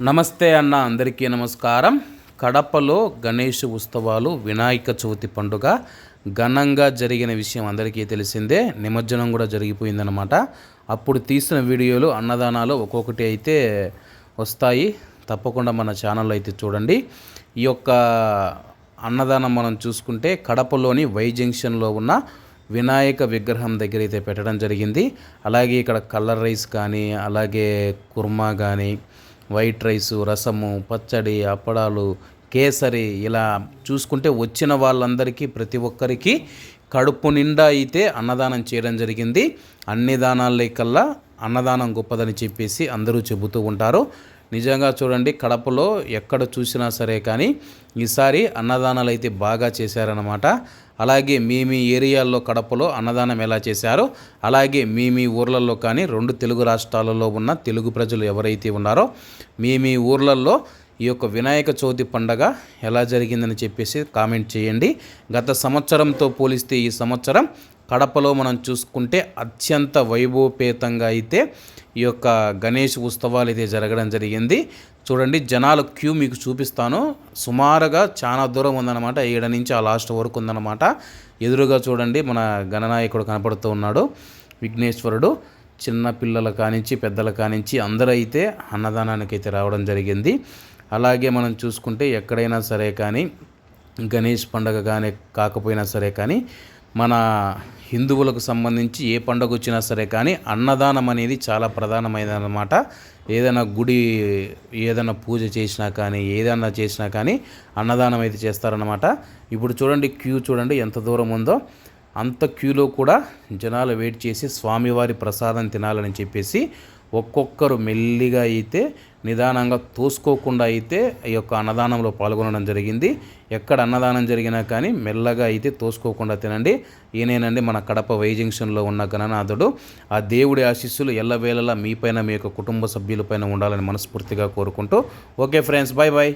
నమస్తే అన్న అందరికీ నమస్కారం. కడపలో గణేష్ ఉత్సవాలు వినాయక చవితి పండుగ ఘనంగా జరిగిన విషయం అందరికీ తెలిసిందే. నిమజ్జనం కూడా జరిగిపోయిందనమాట అప్పుడు తీసిన వీడియోలు అన్నదానాలు ఒక్కొక్కటి అయితే వస్తాయి. తప్పకుండా మన ఛానల్లో అయితే చూడండి. ఈ యొక్క అన్నదానం మనం చూసుకుంటే కడపలోని వై జంక్షన్లో ఉన్న వినాయక విగ్రహం దగ్గర అయితే పెట్టడం జరిగింది. అలాగే ఇక్కడ కలర్ రైస్ కానీ అలాగే కుర్మా కానీ వైట్ రైసు రసము పచ్చడి అప్పడాలు కేసరి ఇలా చూసుకుంటే వచ్చిన వాళ్ళందరికీ ప్రతి ఒక్కరికి కడుపు నిండా అయితే అన్నదానం చేయడం జరిగింది. అన్ని దానాలకల్లా అన్నదానం గొప్పదని చెప్పేసి అందరూ చెబుతూ ఉంటారు. నిజంగా చూడండి కడపలో ఎక్కడ చూసినా సరే కానీ ఈసారి అన్నదానాలు అయితే బాగా చేశారనమాట అలాగే మీ మీ ఏరియాల్లో కడపలో అన్నదానం ఎలా చేశారో అలాగే మీ మీ ఊర్లలో కానీ రెండు తెలుగు రాష్ట్రాలలో ఉన్న తెలుగు ప్రజలు ఎవరైతే ఉన్నారో మీ మీ ఊర్లలో ఈ యొక్క వినాయక చవితి పండగ ఎలా జరిగిందని చెప్పేసి కామెంట్ చేయండి. గత సంవత్సరంతో పోలిస్తే ఈ సంవత్సరం కడపలో మనం చూసుకుంటే అత్యంత వైభవపేతంగా అయితే ఈ యొక్క గణేష్ ఉత్సవాలు అయితే జరగడం జరిగింది. చూడండి జనాల క్యూ మీకు చూపిస్తాను. సుమారుగా చాలా దూరం ఉందన్నమాట. ఏడ నుంచి ఆ లాస్ట్ వరకు ఉందన్నమాట. ఎదురుగా చూడండి మన గణనాయకుడు కనపడుతూ ఉన్నాడు విఘ్నేశ్వరుడు. చిన్న పిల్లల కానించి పెద్దల కానించి అందరూ అయితే అన్నదానానికి అయితే రావడం జరిగింది. అలాగే మనం చూసుకుంటే ఎక్కడైనా సరే కానీ గణేష్ పండగ కానీ కాకపోయినా సరే కానీ మన హిందువులకు సంబంధించి ఏ పండుగ వచ్చినా సరే కానీ అన్నదానం అనేది చాలా ప్రధానమైనదన్నమాట. ఏదైనా గుడి ఏదైనా పూజ చేసినా కానీ ఏదైనా చేసినా కానీ అన్నదానం అయితే చేస్తారన్నమాట. ఇప్పుడు చూడండి క్యూ చూడండి ఎంత దూరం ఉందో. అంత క్యూలో కూడా జనాలు వెయిట్ చేసి స్వామివారి ప్రసాదం తినాలని చెప్పేసి ఒక్కొక్కరు మెల్లిగా అయితే నిదానంగా తోసుకోకుండా అయితే ఈ యొక్క అన్నదానంలో పాల్గొనడం జరిగింది. ఎక్కడ అన్నదానం జరిగినా కానీ మెల్లగా అయితే తోసుకోకుండా తినండి. ఈయనేనండి మన కడప వై జంక్షన్లో ఉన్న గణనాథుడు ఆ దేవుడి ఆశీస్సులు ఎల్లవేళలా మీపైన మీ యొక్క కుటుంబ సభ్యులపైన ఉండాలని మనస్ఫూర్తిగా కోరుకుంటూ. Okay friends bye bye